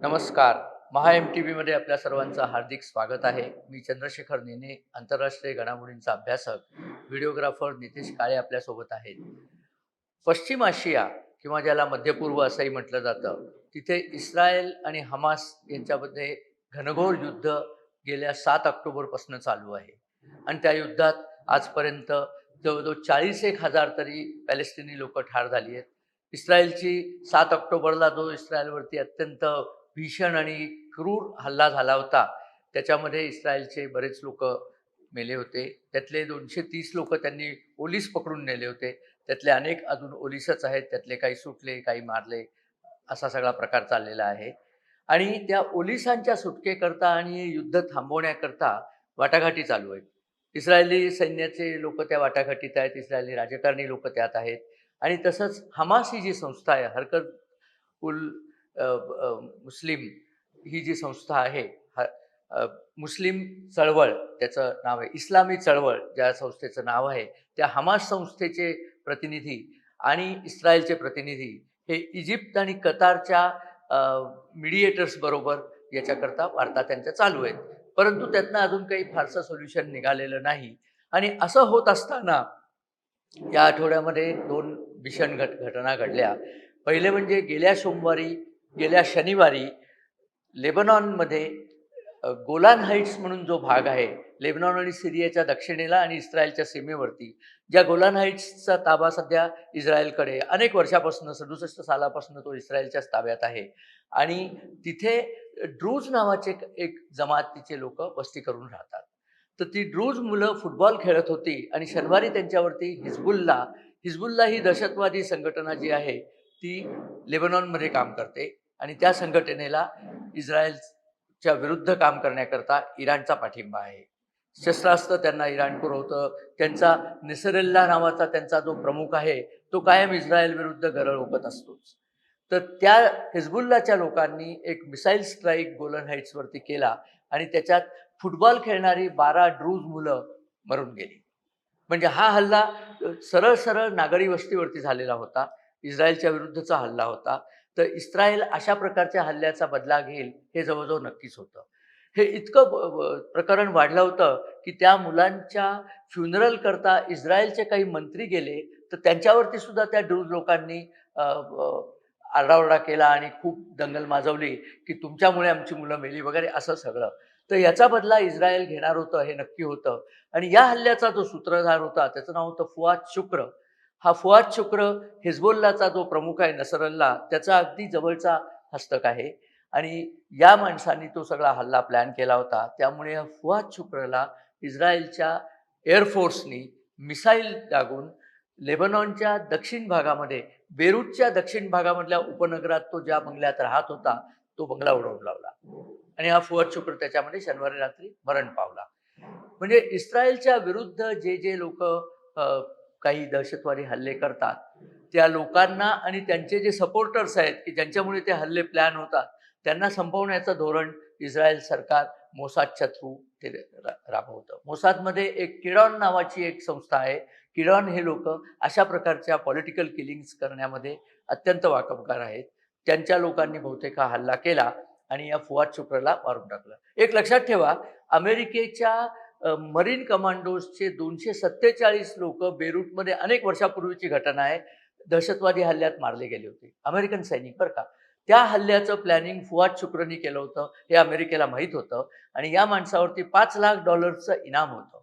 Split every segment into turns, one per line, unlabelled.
नमस्कार. महा M T व्हीमध्ये आपल्या सर्वांचं हार्दिक स्वागत आहे. मी चंद्रशेखर नेने आंतरराष्ट्रीय घडामोडींचा अभ्यासक व्हिडिओग्राफर नितेश काळे आपल्यासोबत आहेत. पश्चिम आशिया किंवा ज्याला मध्यपूर्व असंही म्हटलं जातं तिथे इस्रायल आणि हमास यांच्यामध्ये घनघोर युद्ध गेल्या सात ऑक्टोबरपासून चालू आहे. आणि त्या युद्धात आजपर्यंत जवळजवळ चाळीस एक हजार तरी पॅलेस्टिनी लोक ठार झाली आहेत. इस्रायलची सात ऑक्टोबरला जो इस्रायलवरती अत्यंत भीषण आणि क्रूर हल्ला झाला होता. त्याच्यामध्ये इस्रायलचे बरेच लोक मेले होते. त्यातले दोनशे तीस लोक त्यांनी ओलीस पकडून नेले होते. त्यातले अनेक अजून ओलीसच आहेत. त्यातले काही सुटले काही मारले असा सगळा प्रकार चाललेला आहे. आणि त्या ओलिसांच्या सुटकेकरता आणि युद्ध थांबवण्याकरता वाटाघाटी चालू आहेत. इस्रायली सैन्याचे लोक त्या वाटाघाटीत आहेत. इस्रायली राजकारणी लोक त्यात आहेत. आणि तसंच हमास ही जी संस्था आहे हरकत उल मुस्लिम ही जी संस्था आहे ह मुस्लिम चळवळ त्याचं नाव आहे इस्लामी चळवळ ज्या संस्थेचं नाव आहे त्या हमास संस्थेचे प्रतिनिधी आणि इस्रायलचे प्रतिनिधी हे इजिप्त आणि कतारच्या मिडिएटर्स बरोबर याच्याकरता वार्ता त्यांच्या चालू आहेत. परंतु त्यातनं अजून काही फारसं सोल्युशन निघालेलं नाही. आणि असं होत असताना या आठवड्यामध्ये दोन भीषण घट घटना घडल्या. पहिले म्हणजे गेल्या सोमवारी गेल्या शनिवारी लेबनॉनमध्ये गोलान हाईट्स म्हणून जो भाग आहे लेबनॉन आणि सिरियाच्या दक्षिणेला आणि इस्रायलच्या सीमेवरती ज्या गोलान हाईट्सचा ताबा सध्या इस्रायलकडे अनेक वर्षापासून सदुसष्ट सालापासून तो इस्रायलच्याच ताब्यात आहे. आणि तिथे ड्रूज नावाचे एक- एक जमातीचे लोक वस्ती करून राहतात. तर ती ड्रूज मुलं फुटबॉल खेळत होती आणि शनिवारी त्यांच्यावरती हिजबुल्ला हिजबुल्ला ही दहशतवादी संघटना जी आहे ती लेबनॉनमध्ये काम करते. आणि त्या संघटनेला इस्रायलच्या विरुद्ध काम करण्याकरता इराणचा पाठिंबा आहे. शस्त्रास्त्र त्यांना इराण पुरवतं. त्यांचा निसरेल्ला नावाचा त्यांचा जो प्रमुख आहे तो कायम इस्रायल विरुद्ध गरळ ओकत असतोच. तर त्या हिजबुल्लाच्या लोकांनी एक मिसाईल स्ट्राईक गोलन हाईट्सवरती केला आणि त्याच्यात फुटबॉल खेळणारी बारा ड्रूज मुलं मरून गेली. म्हणजे हा हल्ला सरळ सरळ नागरी वस्तीवरती झालेला होता. इस्रायलच्या विरुद्धचा हल्ला होता. तर इस्रायल अशा प्रकारच्या हल्ल्याचा बदला घेईल हे जवळजवळ नक्कीच होतं. हे इतकं प्रकरण वाढलं होतं की त्या मुलांच्या फ्युनरल करता इस्रायलचे काही मंत्री गेले तर त्यांच्यावरती सुद्धा त्या ड्रूज लोकांनी आरडाओरडा केला आणि खूप दंगल माजवली की तुमच्यामुळे आमची मुलं मेली वगैरे असं सगळं. तर याचा बदला इस्रायल घेणार होतं हे नक्की होतं. आणि या हल्ल्याचा जो सूत्रधार होता त्याचं नाव होतं फुआद शुक्र. हा फुआद शुक्र हिजबुल्लाचा जो प्रमुख आहे नसरल्ला त्याचा अगदी जवळचा हस्तक आहे. आणि या माणसांनी तो सगळा हल्ला प्लॅन केला होता. त्यामुळे या फुआद शुक्रला इस्रायलच्या एअरफोर्सनी मिसाईल लागून लेबनॉनच्या दक्षिण भागामध्ये बेरूटच्या दक्षिण भागामधल्या उपनगरात तो ज्या बंगल्यात राहत होता तो बंगला उडवून लावला. आणि हा फुआद शुक्र त्याच्यामध्ये शनिवारी रात्री मरण पावला. म्हणजे इस्रायलच्या विरुद्ध जे जे लोक काही दहशतवादी हल्ले करतात. त्या लोकांना आणि त्यांचे जे सपोर्टर्स आहेत की ज्यांच्यामुळे ते हल्ले प्लॅन होतात त्यांना संपवण्याचं धोरण इस्रायल सरकार मोसादच्या थ्रू ते रा- राबवतं. मोसादमध्ये एक किडॉन नावाची एक संस्था आहे. किडॉन हे लोक अशा प्रकारच्या पॉलिटिकल किलिंग्स करण्यामध्ये अत्यंत वाकबगार आहेत. त्यांच्या लोकांनी बहुतेक हा हल्ला केला आणि या फुवाद शुक्रला मारून टाकलं. एक लक्षात ठेवा अमेरिकेच्या मरीन कमांडोजचे दोनशे सत्तेचाळीस लोक बेरूटमध्ये अनेक वर्षापूर्वीची घटना आहे. दहशतवादी हल्ल्यात मारले गेले होते. अमेरिकन सैनिक बरं का. त्या हल्ल्याचं प्लॅनिंग फुआद शुक्रनी केलं होतं हे अमेरिकेला माहीत होतं आणि या माणसावरती पाच लाख डॉलर्सचं इनाम होतं.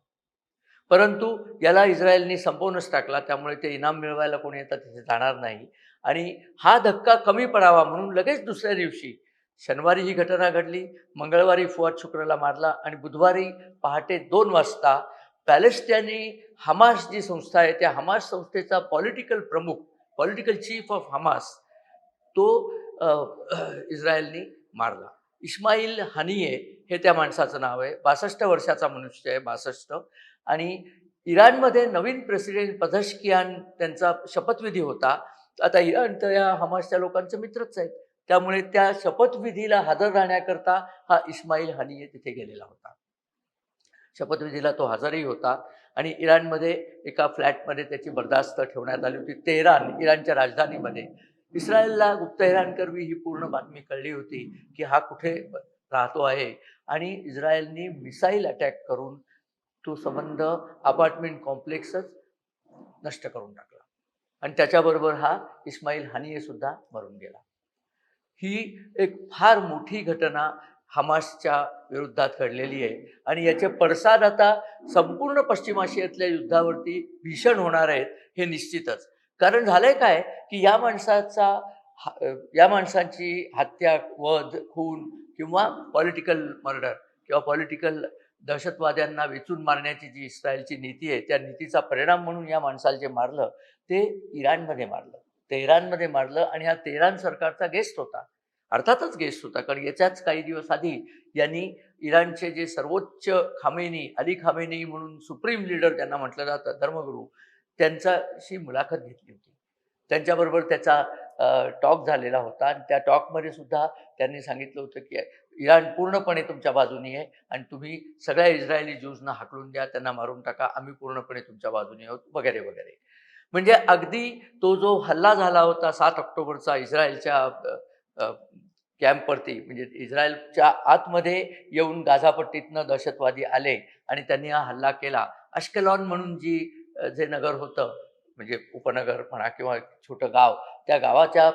परंतु याला इस्रायलनी संपवूनच टाकला त्यामुळे ते इनाम मिळवायला कोणी येतं तिथे जाणार नाही. आणि हा धक्का कमी पडावा म्हणून लगेच दुसऱ्या दिवशी शनिवारी ही घटना घडली मंगळवारी फुआद शुक्रला मारला आणि बुधवारी पहाटे दोन वाजता पॅलेस्टायनी हमास जी संस्था आहे. त्या हमास संस्थेचा पॉलिटिकल प्रमुख पॉलिटिकल चीफ ऑफ हमास तो इस्रायलनी मारला. इस्माईल हनिये हे त्या माणसाचं नाव आहे. बासष्ट वर्षाचा मनुष्य आहे बासष्ट. आणि इराणमध्ये नवीन प्रेसिडेंट पझशकियान त्यांचा शपथविधी होता. आता इराण तर या हमासच्या लोकांचे मित्रच आहेत. त्यामुळे त्या शपथविधीला हजर राहण्याकरता हा इस्माईल हनिये तिथे गेलेला होता. शपथविधीला तो हजरही होता आणि इराणमध्ये एका फ्लॅटमध्ये त्याची बर्दास्त ठेवण्यात आली होती. तेहरान इराणच्या राजधानीमध्ये. इस्रायलला गुप्तहेरांकरवी ही पूर्ण बातमी कळली होती की हा कुठे राहतो आहे आणि इस्रायलनी मिसाईल अटॅक करून तो संबंध अपार्टमेंट कॉम्प्लेक्सच नष्ट करून टाकला. आणि त्याच्याबरोबर हा इस्माईल हानिये सुद्धा मरून गेला. ही एक फार मोठी घटना हमासच्या विरोधात घडलेली आहे. आणि याचे पडसाद आता संपूर्ण पश्चिम आशियातल्या युद्धावरती भीषण होणार आहेत हे निश्चितच. कारण झालंय काय? की या माणसाचा या माणसांची हत्या वध खून किंवा पॉलिटिकल मर्डर किंवा पॉलिटिकल दहशतवाद्यांना वेचून मारण्याची जी इस्रायलची नीती आहे त्या नीतीचा परिणाम म्हणून या माणसाला जे मारलं ते इराणमध्ये मारलं. तेहरानमध्ये मारलं आणि हा तेहरान सरकारचा गेस्ट होता. अर्थातच गेस्ट होता कारण याच्याच काही दिवस आधी यांनी इराणचे जे सर्वोच्च खामेनी अली खामेनी म्हणून सुप्रीम लीडर त्यांना म्हटलं जातं धर्मगुरू त्यांच्याशी मुलाखत घेतली होती. त्यांच्याबरोबर त्याचा टॉक झालेला होता आणि त्या टॉकमध्ये सुद्धा त्यांनी सांगितलं होतं की इराण पूर्णपणे तुमच्या बाजूनी आहे आणि तुम्ही सगळ्या इस्रायली ज्यूजना हाकलून द्या त्यांना मारून टाका आम्ही पूर्णपणे तुमच्या बाजूने आहोत वगैरे वगैरे. म्हणजे अगदी तो जो हल्ला झाला होता सात ऑक्टोबरचा इस्रायलच्या कॅम्पवरती म्हणजे इस्रायलच्या आतमध्ये येऊन गाझापट्टीतनं दहशतवादी आले आणि त्यांनी हा हल्ला केला. अश्केलॉन म्हणून जी जे नगर होतं म्हणजे उपनगर म्हणा किंवा छोटं गाव त्या गावाच्या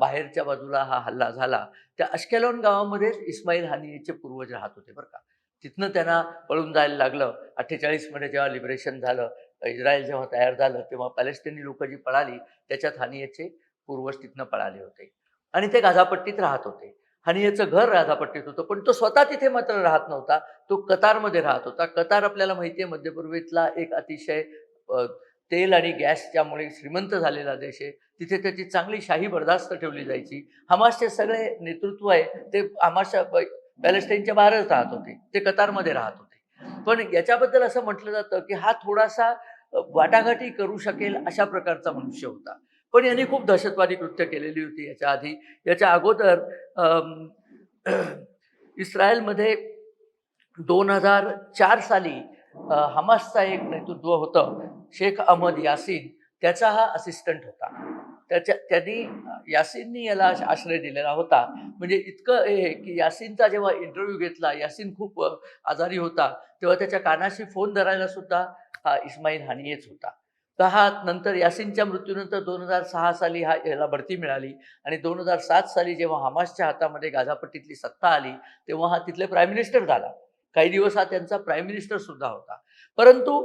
बाहेरच्या बाजूला हा हल्ला झाला. त्या अश्केलॉन गावामध्येच इस्माईल हानियेचे पूर्वज राहत होते बरं का. तिथनं त्यांना पळून जायला लागलं. अठ्ठेचाळीसमध्ये जेव्हा लिबरेशन झालं इस्रायल जेव्हा तयार झालं तेव्हा पॅलेस्टिनी लोक जी पळाली त्याच्यात हानियाचे पूर्वज तिथनं पळाले होते. आणि ते गाझापट्टीत राहत होते. हानियेचं घर गाझापट्टीत होतं पण तो स्वतः तिथे मात्र राहत नव्हता. तो कतारमध्ये राहत होता. कतार आपल्याला माहिती आहे मध्यपूर्वेतला एक अतिशय तेल आणि गॅसच्यामुळे श्रीमंत झालेला देश आहे. तिथे त्याची चांगली शाही बर्दास्त ठेवली जायची. हमासचे सगळे नेतृत्व आहे ते हमासच्या पॅलेस्टाईनच्या बाहेरच राहत होते. ते कतारमध्ये राहत होते. पण याच्याबद्दल असं म्हटलं जातं की हा थोडासा वाटाघाटी करू शकेल अशा प्रकारचा मनुष्य होता. पण यांनी खूप दहशतवादी कृत्य केलेली होती याच्या आधी. याच्या अगोदर इस्रायलमध्ये दोन हजार चार साली हमासचा एक नेतृत्व होतं शेख अहमद यासीन. त्याचा हा असिस्टंट होता. त्याच्या त्यांनी यासीननी याला आश्रय दिलेला होता. म्हणजे इतकं हे की यासीनचा जेव्हा इंटरव्ह्यू घेतला यासीन खूप आजारी होता. तेव्हा त्याच्या कानाशी फोन धरायला सुद्धा हा इस्माईल हानियेच होता. तर हा नंतर यासीनच्या मृत्यूनंतर दोन हजार सहा साली हा याला बढती मिळाली आणि दोन हजार सात साली जेव्हा हमासच्या हातामध्ये गाझापट्टीतली सत्ता आली तेव्हा हा तिथले प्राईम मिनिस्टर झाला. काही दिवस हा त्यांचा प्राईम मिनिस्टर सुद्धा होता. परंतु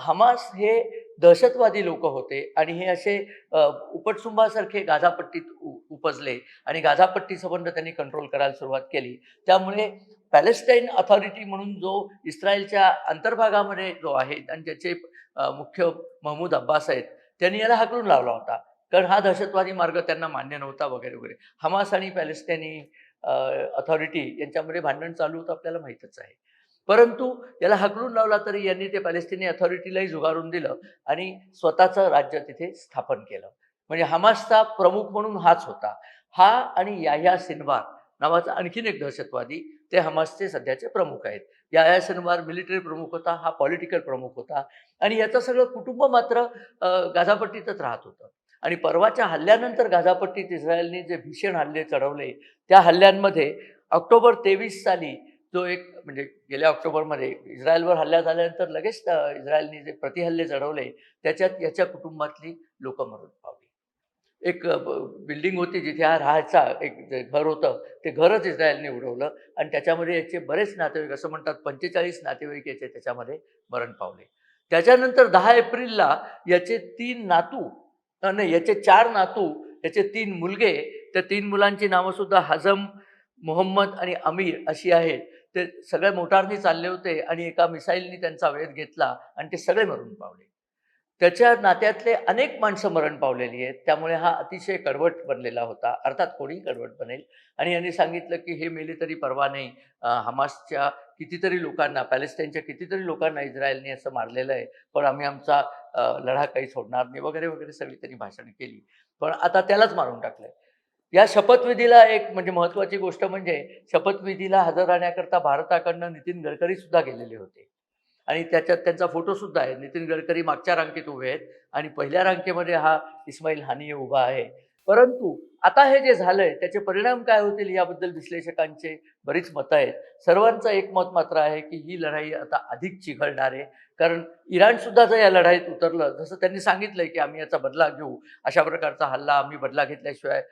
हमास हे दहशतवादी लोक होते आणि हे असे उपटसुंबासारखे गाझापट्टीत उपजले आणि गाझापट्टी संबंध त्यांनी कंट्रोल करायला सुरुवात केली. त्यामुळे पॅलेस्टाईन अथॉरिटी म्हणून जो इस्रायलच्या अंतर्भागामध्ये जो आहे आणि ज्याचे मुख्य महमूद अब्बास आहेत त्यांनी याला हाकलून लावला होता. कारण हा दहशतवादी मार्ग त्यांना मान्य नव्हता वगैरे वगैरे. हमास आणि पॅलेस्टाईनी अथॉरिटी यांच्यामध्ये भांडण चालू होतं आपल्याला माहीतच आहे. परंतु याला हकलून लावला तरी यांनी ते पॅलेस्टिनी अथॉरिटीलाही झुगारून दिलं आणि स्वतःचं राज्य तिथे स्थापन केलं. म्हणजे हमासचा प्रमुख म्हणून हाच होता. हा आणि याह्या सिनवार नावाचा आणखीन एक दहशतवादी ते हमासचे सध्याचे प्रमुख आहेत. या सिनवार मिलिटरी प्रमुख होता हा पॉलिटिकल प्रमुख होता. आणि याचं सगळं कुटुंब मात्र गाझापट्टीतच राहत होतं. आणि परवाच्या हल्ल्यानंतर गाझापट्टीत इस्रायलने जे भीषण हल्ले चढवले त्या हल्ल्यांमध्ये ऑक्टोबर तेवीस साली जो एक म्हणजे गेल्या ऑक्टोबरमध्ये इस्रायलवर हल्ला झाल्यानंतर लगेच इस्रायलनी इस्रायलने जे प्रतिहल्ले चढवले त्याच्यात याच्या कुटुंबातली लोकं मरून पावली. एक बिल्डिंग होती जिथे हा राहायचा एक जे घर होतं ते घरच इस्रायलने उडवलं आणि त्याच्यामध्ये याचे बरेच नातेवाईक असं म्हणतात पंचेचाळीस नातेवाईक याचे त्याच्यामध्ये मरण पावले. त्याच्यानंतर दहा एप्रिलला याचे तीन नातू नाही याचे चार नातू याचे तीन मुलगे त्या तीन मुलांची नावंसुद्धा हजम मोहम्मद आणि अमीर अशी आहेत. ते सगळे मोटारनी चालले होते आणि एका मिसाईलनी त्यांचा वेध घेतला आणि ते सगळे मरून पावले. त्याच्या नात्यातले अनेक माणसं मरण पावलेली आहेत. त्यामुळे हा अतिशय कडवट बनलेला होता. अर्थात कोणीही कडवट बनेल. आणि यांनी सांगितलं की हे मेले तरी परवा नाही. हमासच्या कितीतरी लोकांना पॅलेस्टाईनच्या कितीतरी लोकांना इस्रायलने असं मारलेलं आहे. पण आम्ही आमचा लढा काही सोडणार नाही. वगैरे वगैरे सगळी त्यांनी भाषण केली. पण आता त्यालाच मारून टाकलंय. या शपथविधीला एक म्हणजे महत्वाची गोष्ट म्हणजे शपथविधीला हजर राहण्याकरता भारताकडनं नितीन गडकरी सुद्धा गेलेले होते. आणि त्याच्यात त्यांचा फोटोसुद्धा आहे. नितीन गडकरी मागच्या रांगेत उभे आहेत आणि पहिल्या रांगेमध्ये हा इस्माईल हानिये उभा आहे. परंतु आता हे जे झालंय त्याचे परिणाम काय होतील याबद्दल विश्लेषकांचे बरीच मतं आहेत. सर्वांचं एक मत मात्र आहे की ही लढाई आता अधिक चिघळणार आहे. कारण इराण सुद्धा जर या लढाईत उतरलं जसं त्यांनी सांगितलंय की आम्ही याचा बदला घेऊ अशा प्रकारचा हल्ला आम्ही बदला घेतल्याशिवाय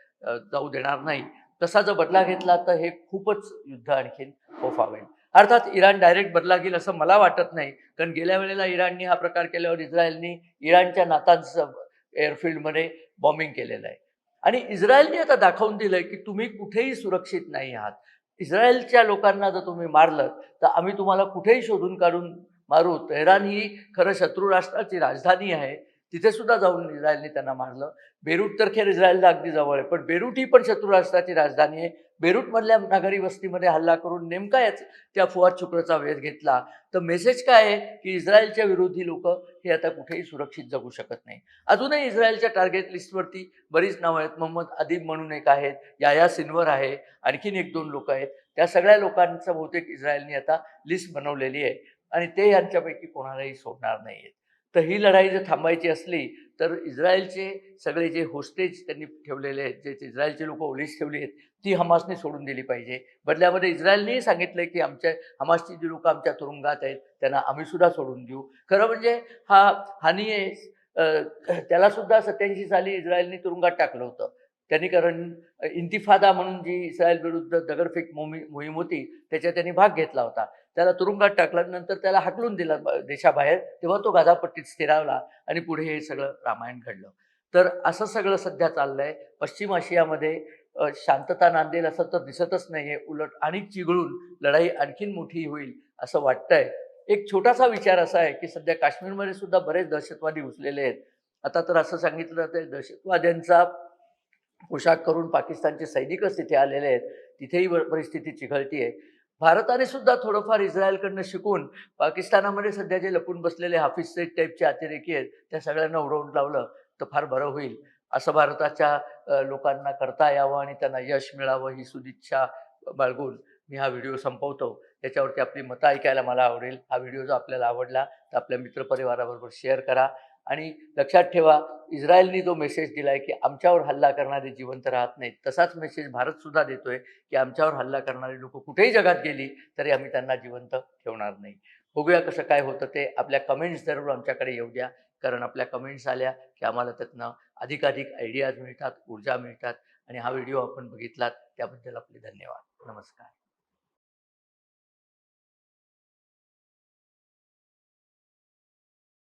जाऊ देणार नाही. तसा जर बदला घेतला तर हे खूपच युद्ध आणखीन फोफावेल. अर्थात इराण डायरेक्ट बदला घेईल असं मला वाटत नाही. कारण गेल्या वेळेला इराणनी हा प्रकार केल्यावर इस्रायलनी इराणच्या नातांचं एअरफील्डमध्ये बॉम्बिंग केलेलं आहे. आणि इस्रायलने आता दाखवून दिलंय की तुम्ही कुठेही सुरक्षित नाही आहात. इस्रायलच्या लोकांना जर तुम्ही मारलं तर आम्ही तुम्हाला कुठेही शोधून काढून मारू. तेहरान ही खरं शत्रू राष्ट्राची राजधानी आहे. तिथे सुद्धा जाऊन इस्रायलने त्यांना मारलं. बेरूट तर खेर इस्रायलला अगदी जवळ आहे पण बेरूट ही पण शत्रू राष्ट्राची राजधानी आहे. बेरूटमधल्या नागरी वस्तीमध्ये हल्ला करून नेमका याच त्या फुवाद शुक्रचा वेध घेतला. तर मेसेज काय आहे? की इस्रायलच्या विरोधी लोक हे आता कुठेही सुरक्षित जगू शकत नाही अजूनही इस्रायलच्या टार्गेट लिस्टवरती बरीच नावं आहेत. मोहम्मद अदीब म्हणून एक आहेत याया सिन्वर आहे आणखीन एक दोन लोक आहेत. त्या सगळ्या लोकांचं बहुतेक इस्रायलने आता लिस्ट बनवलेली आहे. आणि ते यांच्यापैकी कोणालाही सोडणार नाही आहेत तर ही लढाई जर थांबायची असली तर इस्रायलचे सगळे जे होस्टेज त्यांनी ठेवलेले आहेत जे इस्रायलचे लोक ओलीस ठेवली आहेत ती हमासने सोडून दिली पाहिजे. बदल्यामध्ये इस्रायलनेही सांगितलंय की आमच्या हमासची जी लोक आमच्या तुरुंगात आहेत त्यांना आम्ही सुद्धा सोडून देऊ. खरं म्हणजे हा हानी त्याला सुद्धा सत्याऐंशी साली इस्रायलने तुरुंगात टाकलं होतं. त्यांनी कारण इंतिफादा म्हणून जी इस्रायल विरुद्ध दगडफेक मोहिम मोहीम होती त्याच्यात त्यांनी भाग घेतला होता. त्याला तुरुंगात टाकलं नंतर त्याला हाकलून दिलं देशाबाहेर. तेव्हा तो गाझापट्टीत स्थिरावला आणि पुढे हे सगळं रामायण घडलं. तर असं सगळं सध्या चाललंय. पश्चिम आशियामध्ये शांतता नांदेल असं तर दिसतच नाही आहे उलट आणि चिघळून लढाई आणखीन मोठी होईल असं वाटतंय. एक छोटासा विचार असा आहे की सध्या काश्मीरमध्ये सुद्धा बरेच दहशतवादी घुसलेले आहेत. आता तर असं सांगितलं ते दहशतवाद्यांचा पोशाख करून पाकिस्तानचे सैनिकच तिथे आलेले आहेत. तिथेही परिस्थिती चिघळती आहे भारताने सुद्धा थोडंफार इस्रायलकडनं शिकून पाकिस्तानामध्ये सध्या जे लपून बसलेले हाफिज सईद टाईपचे अतिरेकी आहेत त्या सगळ्यांना उडवून लावलं तर फार बरं होईल. असं भारताच्या लोकांना करता यावं आणि त्यांना यश मिळावं ही सुदिच्छा बाळगून मी हा व्हिडिओ संपवतो. त्याच्यावरती आपली मतं ऐकायला मला आवडेल. हा व्हिडिओ जर आपल्याला आवडला तर आपल्या मित्रपरिवाराबरोबर शेअर करा. आणि लक्षात ठेवा इस्रायलनी जो मेसेज दिलाय की आमच्यावर हल्ला करणारे जिवंत राहत नाहीत तसाच मेसेज भारत सुद्धा देतोय की आमच्यावर हल्ला करणारे लोक कुठेही जगात गेली तरी आम्ही त्यांना जिवंत ठेवणार नाही. बघूया कसं काय होतं ते आपल्या कमेंट्स जरूर आमच्याकडे येऊ द्या कारण आपल्या कमेंट्स आल्या की आम्हाला त्यातनं अधिकाधिक आयडियाज मिळतात ऊर्जा मिळतात आणि हा व्हिडिओ आपण बघितलात त्याबद्दल आपले धन्यवाद. नमस्कार.